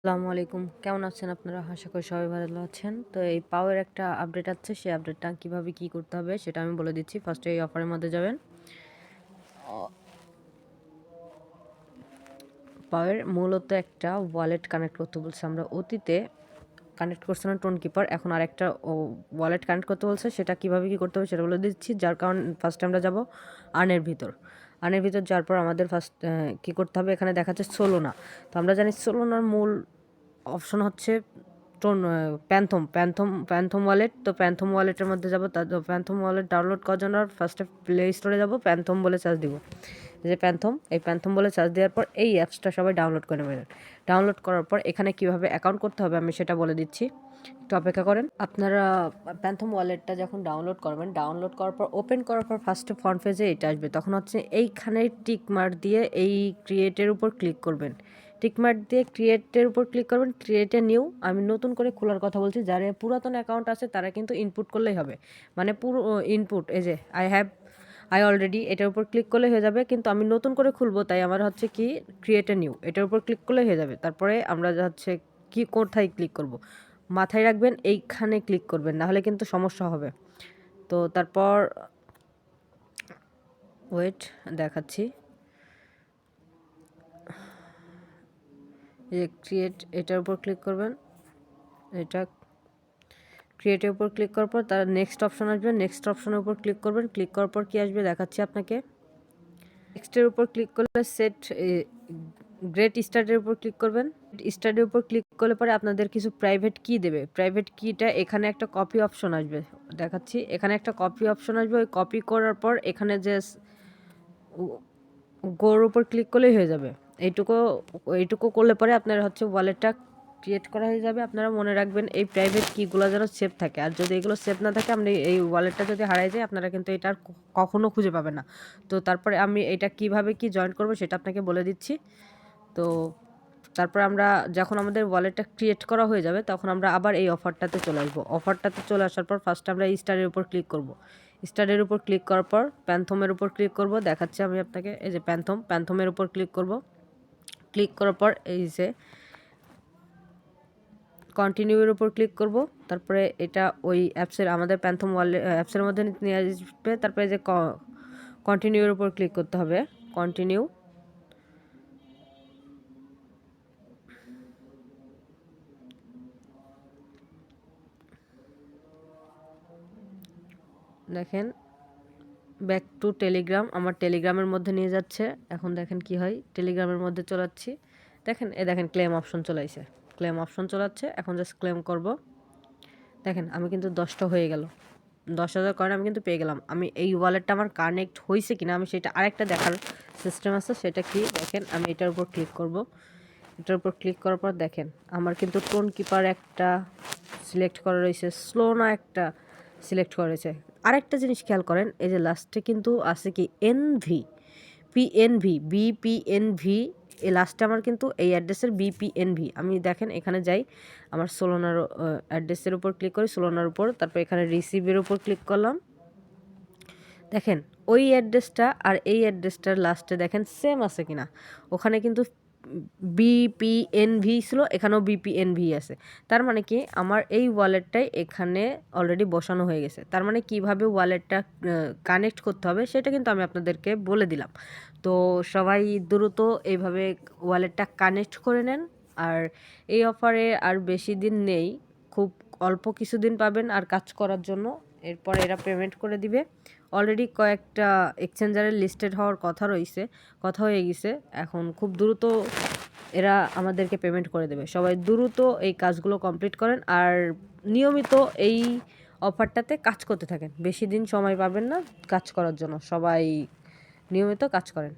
আসসালামু আলাইকুম। কেমন আছেন আপনারা? আশা করি সবাই ভালো আছেন। তো এই পাওয়ার একটা আপডেট আছে, সেই আপডেটটা কীভাবে কি করতে হবে সেটা আমি বলে দিচ্ছি। ফার্স্টে এই অফারের মধ্যে যাবেন। পাওয়ার মূলত একটা ওয়ালেট কানেক্ট করতে বলছে। আমরা অতীতে কানেক্ট করছে না টোন কিপার এখন আরেকটা ওয়ালেট কানেক্ট করতে বলছে। সেটা কীভাবে কি করতে হবে সেটা বলে দিচ্ছি। যার কারণ ফার্স্টে আমরা যাব আর্নের ভিতর। আর্নের ভিতর যাওয়ার পর আমাদের ফার্স্ট কী করতে হবে? এখানে দেখাচ্ছে সোলোনা তো আমরা জানি সোলোনার মূল অপশন হচ্ছে টোন প্যান্থম প্যান্থম প্যান্থম ওয়ালেট তো প্যান্থম ওয়ালেটের মধ্যে যাব প্যান্থম ওয়ালেট ডাউনলোড করার জন্য ফার্স্টে প্লে স্টোরে যাব প্যান্থম বলে চার্জ দিব। যে প্যান্থম এই প্যান্থম বলে চার্জ দেওয়ার পর এই অ্যাপসটা সবাই ডাউনলোড করে নেবেন ডাউনলোড করার পর এখানে কীভাবে অ্যাকাউন্ট করতে হবে আমি সেটা বলে দিচ্ছি। একটু অপেক্ষা করেন। আপনারা প্যান্থম ওয়ালেটটা যখন ডাউনলোড করবেন ডাউনলোড করার পর ওপেন করার পর ফার্স্টে ফ্রন্ট পেজে এটা আসবে। তখন হচ্ছে এইখানে টিক মার্ক দিয়ে এই ক্রিয়েটের উপর ক্লিক করবেন। টিকমার্ক দিয়ে ক্রিয়েটের উপর ক্লিক করবেন ক্রিয়েটে নিউ আমি নতুন করে খোলার কথা বলছি, যারা পুরাতন অ্যাকাউন্ট আছে, তারা কিন্তু ইনপুট করলেই হবে। মানে পুরো ইনপুট এই যে আই হ্যাভ আই অলরেডি এটার উপর ক্লিক করলে হয়ে যাবে। কিন্তু আমি নতুন করে খুলবো, তাই আমার হচ্ছে কি ক্রিয়েটে নিউ এটার উপর ক্লিক করলে হয়ে যাবে। তারপরে আমরা হচ্ছে কি, কোথায় ক্লিক করব? মাথায় রাখবেন, এইখানে ক্লিক করবেন নাহলে কিন্তু সমস্যা হবে। তো তারপর ওয়েট দেখাচ্ছি। এই ক্রিয়েট এটার উপর ক্লিক করবেন। এটা ক্রিয়েটের উপর ক্লিক করার পর তার নেক্সট অপশন আসবে। নেক্সট অপশনের উপর ক্লিক করবেন। ক্লিক করার পর কী আসবে? দেখাচ্ছি আপনাকে। নেক্সটের উপর ক্লিক করলে সেট গ্রেট স্টার্টের উপর ক্লিক করবেন। স্টার্টের উপর ক্লিক করলে পরে আপনাদের কিছু প্রাইভেট কি দেবে। প্রাইভেট কিটা এখানে একটা কপি অপশন আসবে। দেখাচ্ছি, এখানে একটা কপি অপশন আসবে। ওই কপি করার পর এখানে যে গোর উপর ক্লিক করলেই হয়ে যাবে। এইটুকু এইটুকু করলে পরে আপনার হচ্ছে ওয়ালেটটা ক্রিয়েট করা হয়ে যাবে। আপনারা মনে রাখবেন এই প্রাইভেট কিগুলো যেন সেভ থাকে। আর যদি এগুলো সেভ না থাকে, আপনি এই ওয়ালেটটা যদি হারাই যায়, আপনারা কিন্তু এটা আর কখনো খুঁজে পাবেন না। তো তারপরে আমি এটা কীভাবে কি জয়েন করব সেটা আপনাকে বলে দিচ্ছি। তো তারপর আমরা যখন আমাদের ওয়ালেটটা ক্রিয়েট করা হয়ে যাবে, তখন আমরা আবার এই অফারটাতে চলে আসব। অফারটাতে চলে আসার পর ফার্স্ট আমরা স্টারের উপর ক্লিক করব। স্টারের উপর ক্লিক করার পর প্যান্থমের উপর ক্লিক করব। দেখাচ্ছি আমি আপনাকে, এই যে প্যান্থম প্যান্থমের উপর ক্লিক করব। ক্লিক করার পর এই যে কন্টিনিউয়ের উপর ক্লিক করব। তারপরে এটা ওই অ্যাপসের আমাদের প্যান্থম ওয়ালে অ্যাপসের মধ্যে নিয়ে আসবে। তারপরে যে কন্টিনিউয়ের উপর ক্লিক করতে হবে। কন্টিনিউ। দেখেন ব্যাক টু টেলিগ্রাম আমার টেলিগ্রামের মধ্যে নিয়ে যাচ্ছে। এখন দেখেন কি হয় টেলিগ্রামের মধ্যে চলাচ্ছি। দেখেন এ দেখেন ক্লেম অপশন চলাইছে। ক্লেম অপশন চলাচ্ছে, এখন জাস্ট ক্লেম করব। দেখেন, আমি কিন্তু দশটা হয়ে গেল। দশ হাজার কয়েন আমি কিন্তু পেয়ে গেলাম। আমি এই ওয়ালেটটা আমার কানেক্ট হয়েছে কিনা, আমি সেটা আরেকটা দেখার সিস্টেম আছে, সেটা কি? দেখেন, আমি এটার উপর ক্লিক করব। এটার উপর ক্লিক করার পর দেখেন, আমার কিন্তু টোন কিপার একটা সিলেক্ট করা রয়েছে। স্লো না একটা। সিলেক্ট করা রয়েছে আরেকটা জিনিস খেয়াল করেন, এই যে লাস্টে কিন্তু আছে কি N V P N V NV PNV BPNV এই লাস্টে আমার কিন্তু এই অ্যাড্রেসের বিপিএনভি আমি দেখেন এখানে যাই, আমার সোলোনার অ্যাড্রেসের উপর ক্লিক করি সোলোনার উপর, তারপর এখানে রিসিভের উপর ক্লিক করলাম। দেখেন, ওই অ্যাড্রেসটা আর এই অ্যাড্রেসটার লাস্টে দেখেন সেম আছে কিনা। ওখানে কিন্তু বিপিএনভি ছিল, এখানেও বিপিএনভি আছে। তার মানে কি, আমার এই ওয়ালেটটাই এখানে অলরেডি বসানো হয়ে গেছে। তার মানে কীভাবে ওয়ালেটটা কানেক্ট করতে হবে সেটা কিন্তু আমি আপনাদেরকে বলে দিলাম। তো সবাই দ্রুত এইভাবে ওয়ালেটটা কানেক্ট করে নেন। আর এই অফারে আর বেশি দিন নেই, খুব অল্প কিছুদিন পাবেন আর কাজ করার জন্য। এরপর এরা পেমেন্ট করে দিবে। অলরেডি কয়েকটা এক্সচেঞ্জারের লিস্টেড হওয়ার কথা রয়েছে, কথা হয়ে গেছে। এখন খুব দ্রুত এরা আমাদেরকে পেমেন্ট করে দেবে। সবাই দ্রুত এই কাজগুলো কমপ্লিট করেন আর নিয়মিত এই অফারটাতে কাজ করতে থাকেন। বেশি দিন সময় পাবেন না কাজ করার জন্য। সবাই নিয়মিত কাজ করেন।